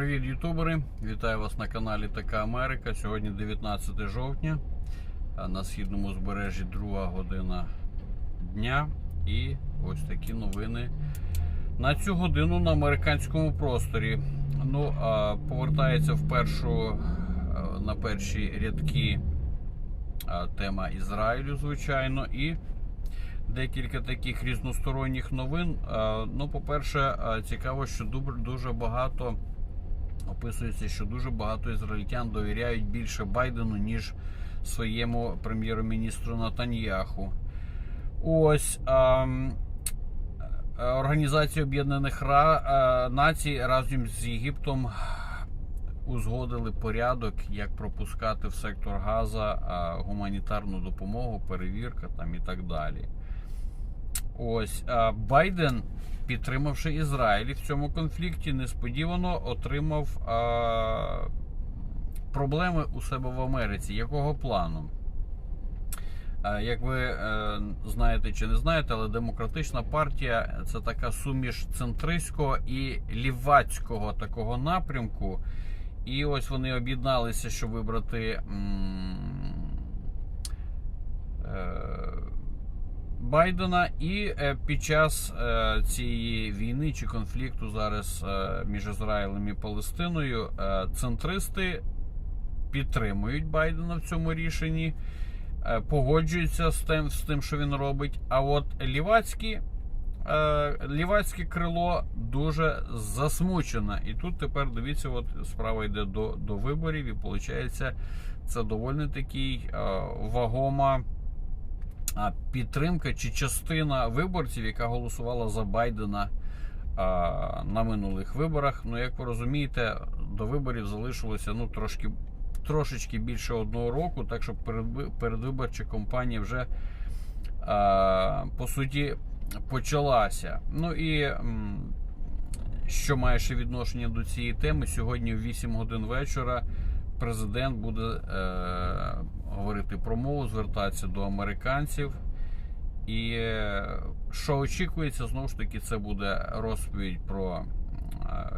Привіт, ютубери! Вітаю вас на каналі Така Америка. Сьогодні 19 жовтня. На східному збережжі друга година дня. І ось такі новини на цю годину на американському просторі. Ну, а повертається в першу на перші рядки тема Ізраїлю, звичайно, і декілька таких різносторонніх новин. Ну, по-перше, цікаво, що дуже багато описується, що дуже багато ізраїльтян довіряють більше Байдену, ніж своєму прем'єр-міністру Натаньяху. Ось а, Організація Об'єднаних Націй разом з Єгиптом узгодили порядок, як пропускати в сектор Газа гуманітарну допомогу, перевірка там і так далі. Ось Байден, підтримавши Ізраїль в цьому конфлікті, несподівано отримав а, проблеми у себе в Америці. Якого плану? А, Як ви е, знаєте чи не знаєте, але демократична партія це така суміш центристського і лівацького такого напрямку. І ось вони об'єдналися, щоб вибрати м, е, Байдена. І е, під час е, цієї війни чи конфлікту зараз е, між Ізраїлем і Палестиною центристи підтримують Байдена в цьому рішенні, погоджуються з тим, з тим, що він робить. А от лівацькі. Лівацьке крило дуже засмучено. І тут тепер дивіться, от справа йде до, до виборів, і виходить, це доволі такий вагома підтримка чи частина виборців, яка голосувала за Байдена на минулих виборах. Ну, як ви розумієте, до виборів залишилося ну, трошки, трошечки більше одного року, так що передвиборча кампанія вже по суті почалася. Ну і що має ще відношення до цієї теми, сьогодні в 8 годин вечора президент буде е, говорити промову, звертатися до американців. І е, що очікується, знову ж таки, це буде розповідь про е,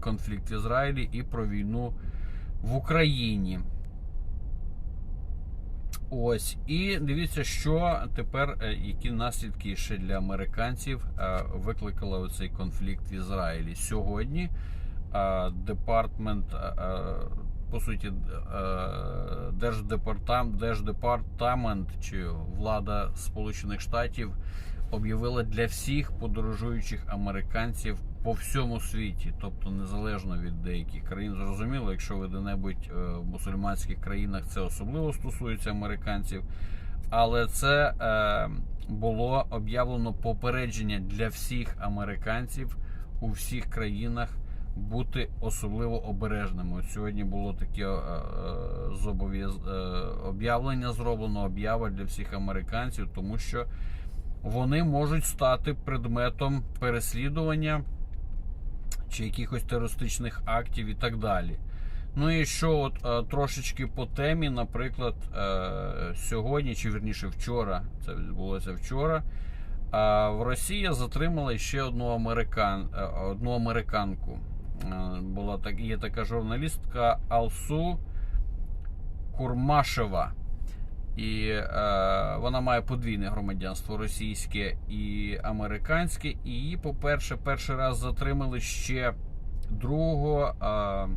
конфлікт в Ізраїлі і про війну в Україні. Ось, і дивіться, що тепер, е, які наслідки ще для американців викликали оцей конфлікт в Ізраїлі. Сьогодні департмент, по суті, е, держдепартамент, держдепартамент чи влада Сполучених Штатів об'явила для всіх подорожуючих американців по всьому світі, тобто незалежно від деяких країн. Зрозуміло, якщо ви де-небудь е, в мусульманських країнах це особливо стосується американців. Але це е, було об'явлено попередження для всіх американців у всіх країнах бути особливо обережними. От сьогодні було таке е, е, е, об'явлення зроблено, об'ява для всіх американців, тому що вони можуть стати предметом переслідування чи якихось терористичних актів і так далі. Ну і що от е, трошечки по темі, наприклад, е, сьогодні, чи вірніше вчора, це відбулося вчора. е, В Росії затримали ще одну американ, е, одну американку. Е, Була так, є така журналістка Алсу Курмашева. І е, вона має подвійне громадянство російське і американське. І її, по-перше, перший раз затримали ще 2 е,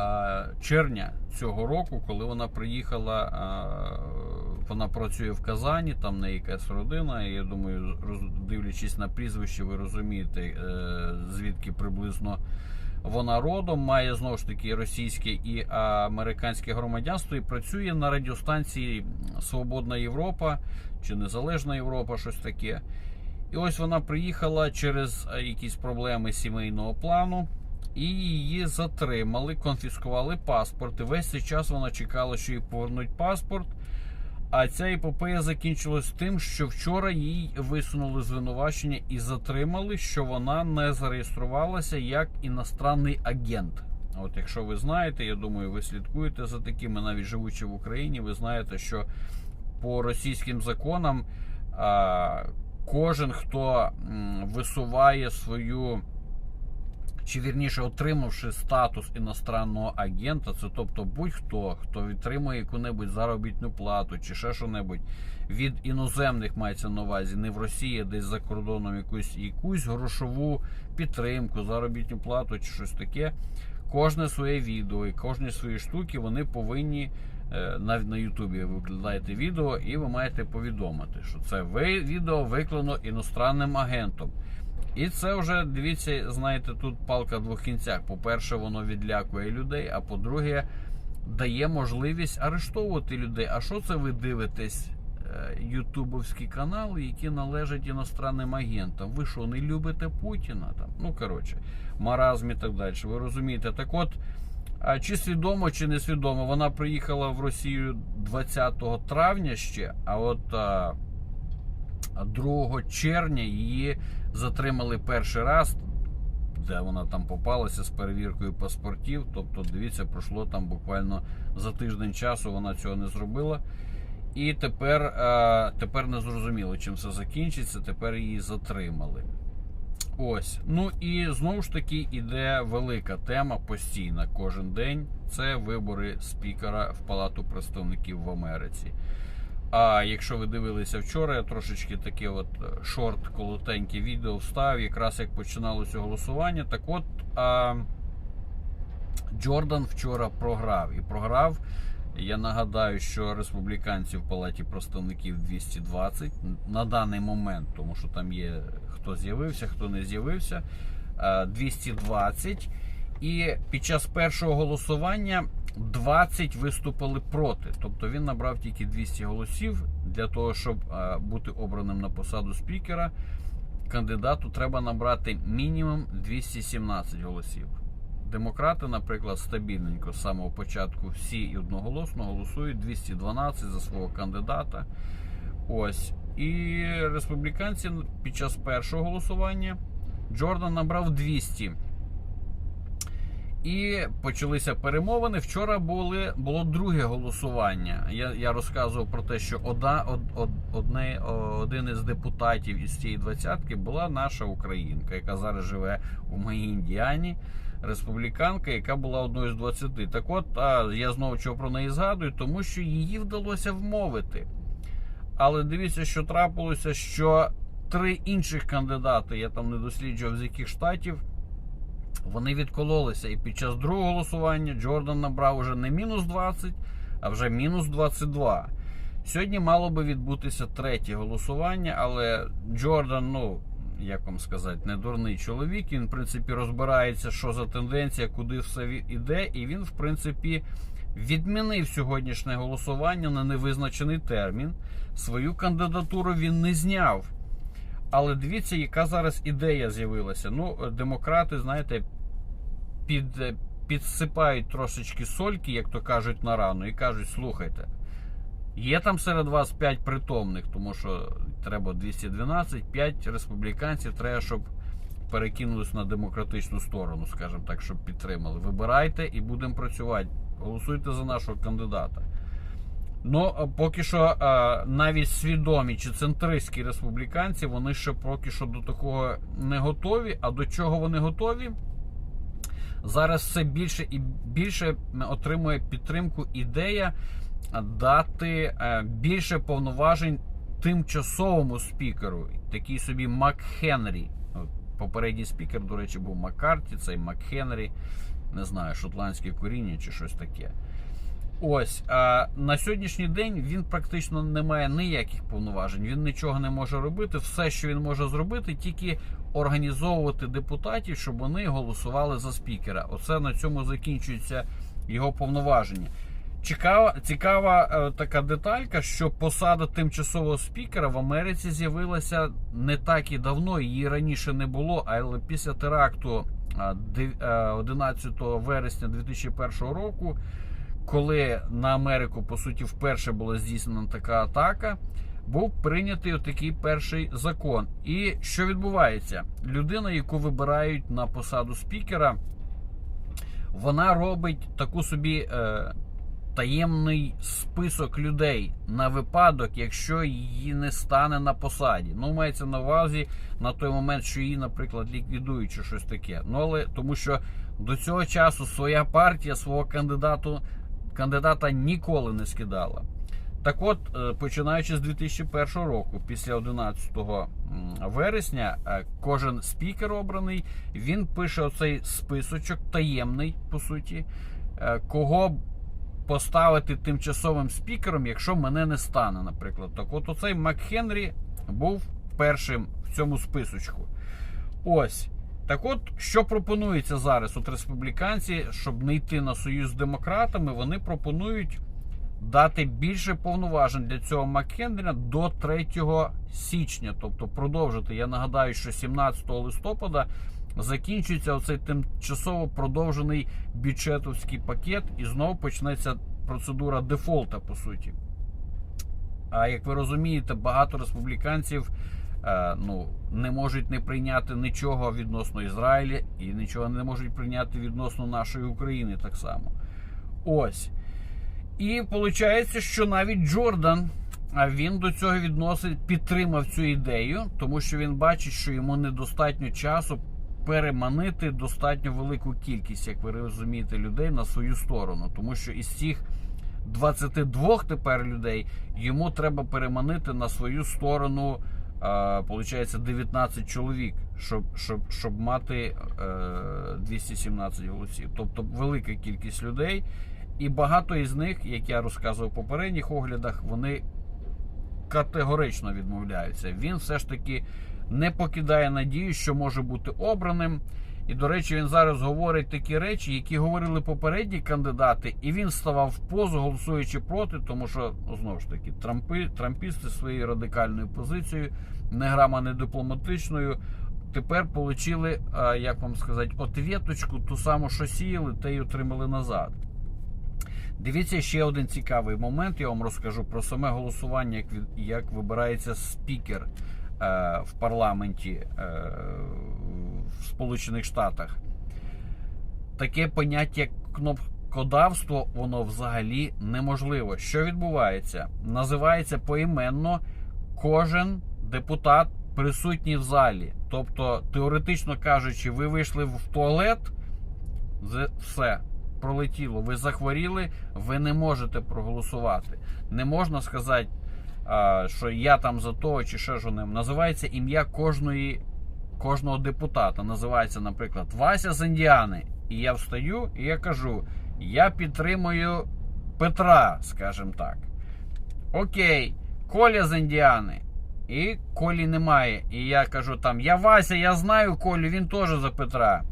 е, червня цього року, коли вона приїхала. Вона працює в Казані, там в неї якась родина. І я думаю, дивлячись на прізвище, ви розумієте, е, звідки приблизно вона родом, має знову ж таки російське і американське громадянство і працює на радіостанції Свободна Європа чи Незалежна Європа, щось таке. І ось вона приїхала через е, якісь проблеми сімейного плану. І її затримали, конфіскували паспорт. І весь цей час вона чекала, що їй повернуть паспорт. А ця епопея закінчилась тим, що вчора їй висунули звинувачення і затримали, що вона не зареєструвалася як іностранний агент. От, якщо ви знаєте, я думаю, ви слідкуєте за такими, навіть живучи в Україні, ви знаєте, що по російським законам а, кожен, хто висуває свою чи вірніше отримавши статус іностранного агента, це тобто будь-хто, хто відтримує яку-небудь заробітну плату чи ще що-небудь від іноземних мається на увазі, не в Росії, а десь за кордоном якусь якусь грошову підтримку, заробітну плату чи щось таке. Кожне своє відео і кожні свої штуки вони повинні е, навіть на Ютубі ви викладаєте відео, і ви маєте повідомити, що це ви відео виклано іностранним агентом. І це вже дивіться, знаєте, тут палка двох кінцях. По-перше, воно відлякує людей, а по-друге, дає можливість арештовувати людей. А що це ви дивитесь? е, Ютубовські канали, які належать іностранним агентам. Ви що, не любите Путіна? Там? Ну, коротше, маразм і так далі. Ви розумієте? Так от, чи свідомо, чи не свідомо, вона приїхала в Росію 20 травня ще, а от 2 червня її затримали перший раз, де вона там попалася з перевіркою паспортів. Тобто, дивіться, пройшло там буквально за тиждень часу, вона цього не зробила. І тепер, е, тепер не зрозуміло, чим це закінчиться. Тепер її затримали. Ось. Ну і знову ж таки іде велика тема постійна кожен день. Це вибори спікера в Палату представників в Америці. А якщо ви дивилися вчора, я трошечки таке от е, шорт колотеньке відео встав, якраз як починалося голосування. Так от а, Джордан вчора програв і програв. Я нагадаю, що республіканців в Палаті представників 220 на даний момент, тому що там є хто з'явився, хто не з'явився. е, 220. І під час першого голосування 20 виступили проти. Тобто він набрав тільки 200 голосів для того, щоб е, бути обраним на посаду спікера. Кандидату треба набрати мінімум 217 голосів. Демократи, наприклад, стабільненько з самого початку всі і одноголосно голосують 212 за свого кандидата. Ось. І республіканці під час першого голосування Джордан набрав 200. І почалися перемовини. Вчора були, було друге голосування. Я я розказував про те, що одна, од, од, одне, один із депутатів із цієї двадцятки була наша українка, яка зараз живе у моїй Індіані. Республіканка, яка була одною з 20. Так от, а я знову чого про неї згадую, тому що її вдалося вмовити. Але дивіться, що трапилося, що три інших кандидати, я там не досліджував з яких штатів, вони відкололися. І під час другого голосування Джордан набрав уже не мінус 20, а вже мінус 22. Сьогодні мало би відбутися третє голосування, але Джордан, ну як вам сказати, не дурний чоловік. Він, в принципі, розбирається, що за тенденція, куди все іде, і він, в принципі, відмінив сьогоднішнє голосування на невизначений термін. Свою кандидатуру він не зняв. Але дивіться, яка зараз ідея з'явилася. Ну, демократи, знаєте, під, підсипають трошечки сольки, як то кажуть, на рану, і кажуть: слухайте. Є там серед вас 5 притомних, тому що треба 212, 5 республіканців треба, щоб перекинулись на демократичну сторону, скажімо так, щоб підтримали. Вибирайте і будемо працювати. Голосуйте за нашого кандидата. Ну, поки що навіть свідомі чи центристські республіканці, вони ще поки що до такого не готові. А до чого вони готові? Зараз все більше і більше отримує підтримку ідея дати більше повноважень тимчасовому спікеру, такий собі Макхенрі. Попередній спікер, до речі, був Маккарті, цей Макхенрі, не знаю, шотландське коріння чи щось таке. Ось а на сьогоднішній день він практично не має ніяких повноважень. Він нічого не може робити. Все, що він може зробити, тільки організовувати депутатів, щоб вони голосували за спікера. Оце на цьому закінчується його повноваження. Цікава, цікава е, така деталька, що посада тимчасового спікера в Америці з'явилася не так і давно. Її раніше не було, але після теракту е, 11 вересня 2001 року, коли на Америку по суті вперше була здійснена така атака, був прийнятий такий перший закон. І що відбувається? Людина, яку вибирають на посаду спікера, вона робить таку собі. Е, таємний список людей на випадок, якщо її не стане на посаді. Ну, мається на увазі на той момент, що її, наприклад, ліквідують чи щось таке. Ну але тому що до цього часу своя партія свого кандидату кандидата ніколи не скидала. Так от, е, починаючи з 2001 року, після 11 вересня, е, кожен спікер обраний, він пише оцей списочок, таємний, по суті, е, кого поставити тимчасовим спікером, якщо мене не стане, наприклад. Так от оцей МакХенрі був першим в цьому списочку. Ось. Так от, що пропонується зараз? От республіканці, щоб не йти на союз з демократами, вони пропонують дати більше повноважень для цього Маккендріна до 3 січня, тобто продовжити. Я нагадаю, що 17 листопада закінчується оцей тимчасово продовжений бюджетовський пакет, і знову почнеться процедура дефолта, по суті. А як ви розумієте, багато республіканців ну, не можуть не прийняти нічого відносно Ізраїля і нічого не можуть прийняти відносно нашої України так само. Ось. І виходить, що навіть Джордан він до цього відносить, підтримав цю ідею, тому що він бачить, що йому недостатньо часу переманити достатньо велику кількість, як ви розумієте, людей на свою сторону. Тому що із цих 22 тепер людей йому треба переманити на свою сторону. Получається 19 чоловік, щоб щоб, щоб мати е, 217 голосів. Тобто велика кількість людей. І багато із них, як я розказував в попередніх оглядах, вони категорично відмовляються. Він все ж таки не покидає надію, що може бути обраним. І, до речі, він зараз говорить такі речі, які говорили попередні кандидати, і він ставав в позу, голосуючи проти, тому що знову ж таки трампи, трампісти своєю радикальною позицією, не грама не дипломатичною. Тепер отримали, як вам сказати, отвіточку, ту саму, що сіяли, те й отримали назад. Дивіться ще один цікавий момент. Я вам розкажу про саме голосування, як як вибирається спікер е, в парламенті е, в Сполучених Штатах. Таке поняття, як кнопкодавство, воно взагалі неможливо. Що відбувається? Називається поіменно кожен депутат присутній в залі. Тобто, теоретично кажучи, ви вийшли в туалет, все пролетіло, ви захворіли, ви не можете проголосувати. Не можна сказати, що я там за того чи ще ж ним. Називається ім'я кожної, кожного депутата. Називається, наприклад, Вася з Індіани. І я встаю і я кажу: я підтримую Петра, скажімо так. Окей, Коля з Індіани. І Колі немає. І я кажу там: Я Вася, я знаю Колю, він теж за Петра.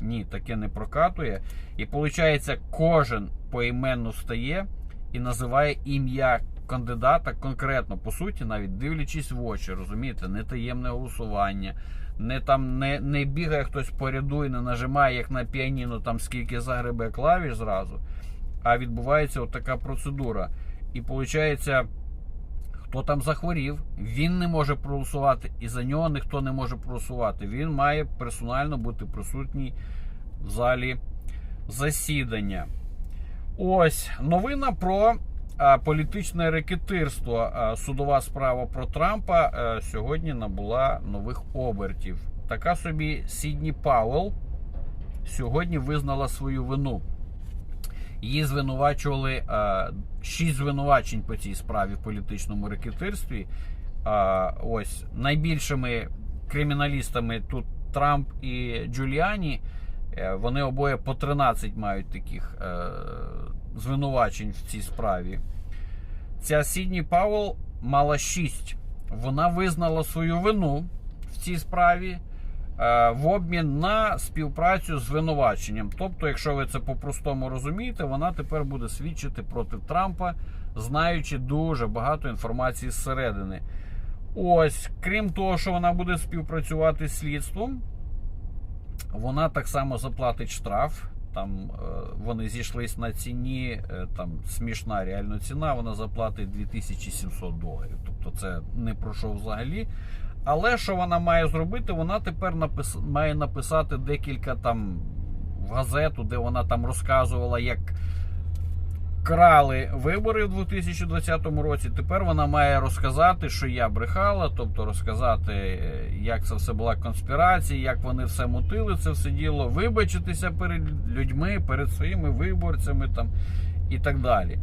Ні, таке не прокатує. І виходить, кожен поіменно стає і називає ім'я кандидата конкретно, по суті, навіть дивлячись в очі, розумієте, не таємне голосування, не там не не бігає хтось по ряду і не нажимає, як на піаніно, там скільки загребе клавіш зразу. А відбувається от така процедура. І виходить. Хто там захворів, він не може проголосувати, і за нього ніхто не може проголосувати. Він має персонально бути присутній в залі засідання. Ось новина про політичне рекетирство. Судова справа про Трампа сьогодні набула нових обертів. Така собі Сідні Пауелл сьогодні визнала свою вину. Її звинувачували е, шість звинувачень по цій справі в політичному рекетирстві. Е, ось найбільшими криміналістами тут Трамп і Джуліані. Е, вони обоє по 13 мають таких звинувачень в цій справі. Ця Сідні Пауэлл мала 6. Вона визнала свою вину в цій справі. Е, в обмін на співпрацю з звинуваченням. Тобто, якщо ви це по-простому розумієте, вона тепер буде свідчити проти Трампа, знаючи дуже багато інформації зсередини. Ось, крім того, що вона буде співпрацювати з слідством, вона так само заплатить штраф. Там е, вони зійшлись на ціні, е, там смішна реальна ціна, вона заплатить 2700 доларів. Тобто це не пройшов взагалі. Але що вона має зробити? Вона тепер напис... має написати декілька там в газету, де вона там розказувала, як крали вибори в 2020 році. Тепер вона має розказати, що я брехала, тобто розказати, е, як це все була конспірація, як вони все мутили, це все діло, вибачитися перед людьми, перед своїми виборцями там і так далі.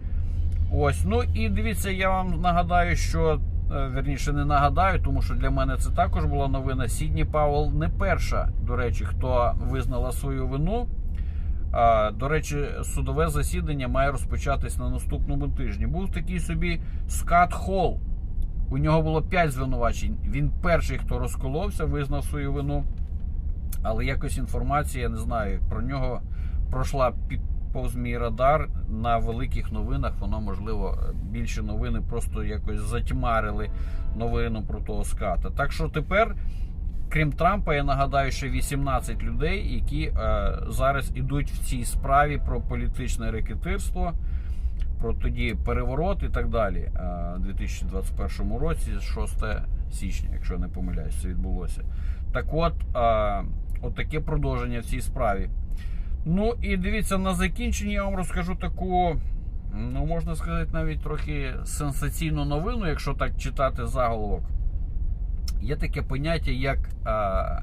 Ось, ну і дивіться, я вам нагадаю, що е, верніше не нагадаю, тому що для мене це також була новина. Сідні Пауел не перша, до речі, хто визнала свою вину. До речі, судове засідання має розпочатись на наступному тижні. Був такий собі Скат Холл. У нього було 5 звинувачень. Він перший, хто розколовся, визнав свою вину. Але якось інформація, я не знаю, про нього пройшла під повз мій радар на великих новинах. Воно, можливо, більше новини просто якось затьмарили новину про того ската. Так що тепер. Крім Трампа, я нагадаю, ще 18 людей, які е, зараз ідуть в цій справі про політичне рекетирство, про тоді переворот і так далі. Е, у 2021 році, 6 січня, якщо не помиляюсь, це відбулося. Так от, е, от таке продовження в цій справі. Ну і дивіться, на закінчення я вам розкажу таку, ну можна сказати, навіть трохи сенсаційну новину, якщо так читати заголовок. Є таке поняття, як е,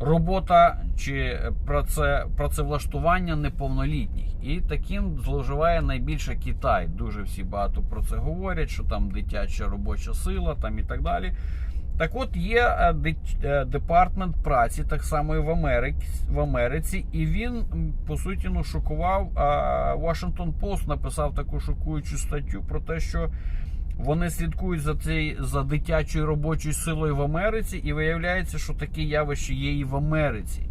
робота чи праце, працевлаштування неповнолітніх. І таким зловживає найбільше Китай. Дуже всі багато про це говорять, що там дитяча робоча сила там і так далі. Так от є е, е, департмент праці, так само і в Америці, в Америці, і він по суті ну, шокував. Washington Post написав таку шокуючу статтю про те, що вони слідкують за цей за дитячою робочою силою в Америці, і виявляється, що таке явище є і в Америці.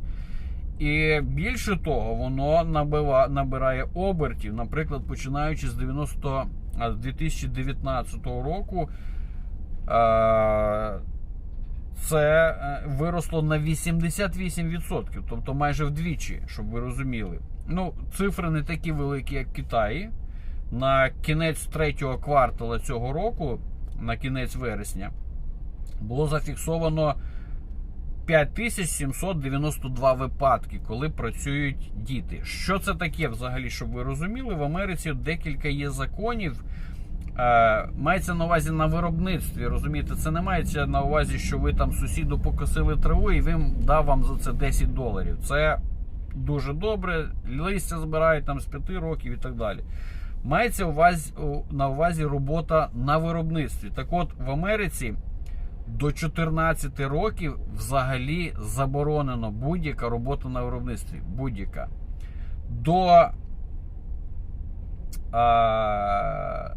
І більше того, воно набива, набирає обертів. Наприклад, починаючи з 90, а, з 2019 року, це е, виросло на 88%, тобто майже вдвічі, щоб ви розуміли. Ну, цифри не такі великі, як в Китаї на кінець третього квартала цього року, на кінець вересня, було зафіксовано 5792 випадки, коли працюють діти. Що це таке взагалі, щоб ви розуміли? В Америці декілька є законів. Е, мається на увазі на виробництві. Розумієте, це не мається на увазі, що ви там сусіду покосили траву і він дав вам за це 10 доларів. Це дуже добре. Листя збирають там з 5 років і так далі. Мається увазі, на увазі робота на виробництві. Так от в Америці до 14 років взагалі заборонено будь-яка робота на виробництві. Будь-яка. До, а,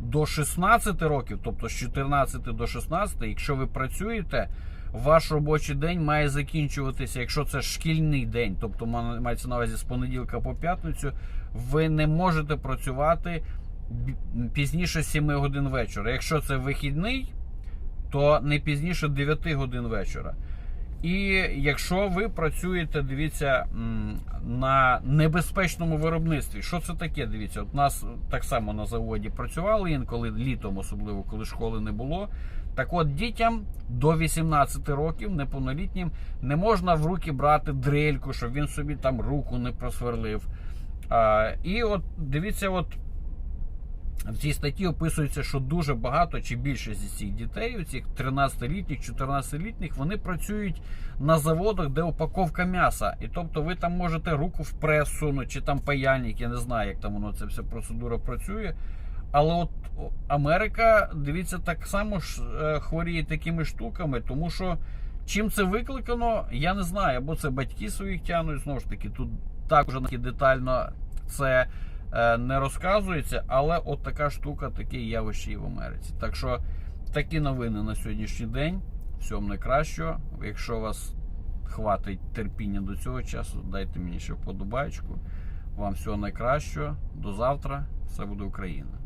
до 16 років, тобто з 14 до 16, якщо ви працюєте, ваш робочий день має закінчуватися, якщо це шкільний день, тобто мається на увазі з понеділка по п'ятницю, ви не можете працювати пізніше 7 годин вечора. Якщо це вихідний, то не пізніше 9 годин вечора. І якщо ви працюєте, дивіться, на небезпечному виробництві, що це таке? Дивіться, от нас так само на заводі працювали інколи літом, особливо коли школи не було. Так от дітям до 18 років, неповнолітнім, не можна в руки брати дрельку, щоб він собі там руку не просверлив. І от дивіться, от в цій статті описується, що дуже багато чи більше зі цих дітей, цих 13-літніх, 14-літніх, вони працюють на заводах, де упаковка м'яса. І тобто ви там можете руку в прес сунути, чи там паяльник, я не знаю, як там воно ця вся процедура працює. Але от Америка, дивіться, так само ж е, хворіє такими штуками, тому що чим це викликано, я не знаю. Або це батьки своїх тянуть, знову ж таки, тут також детально це е, не розказується, але от така штука, таке явище і в Америці. Так що такі новини на сьогоднішній день. Всього найкращого. Якщо вас хватить терпіння до цього часу, дайте мені ще вподобайку. Вам всього найкращого. До завтра. Все буде Україна.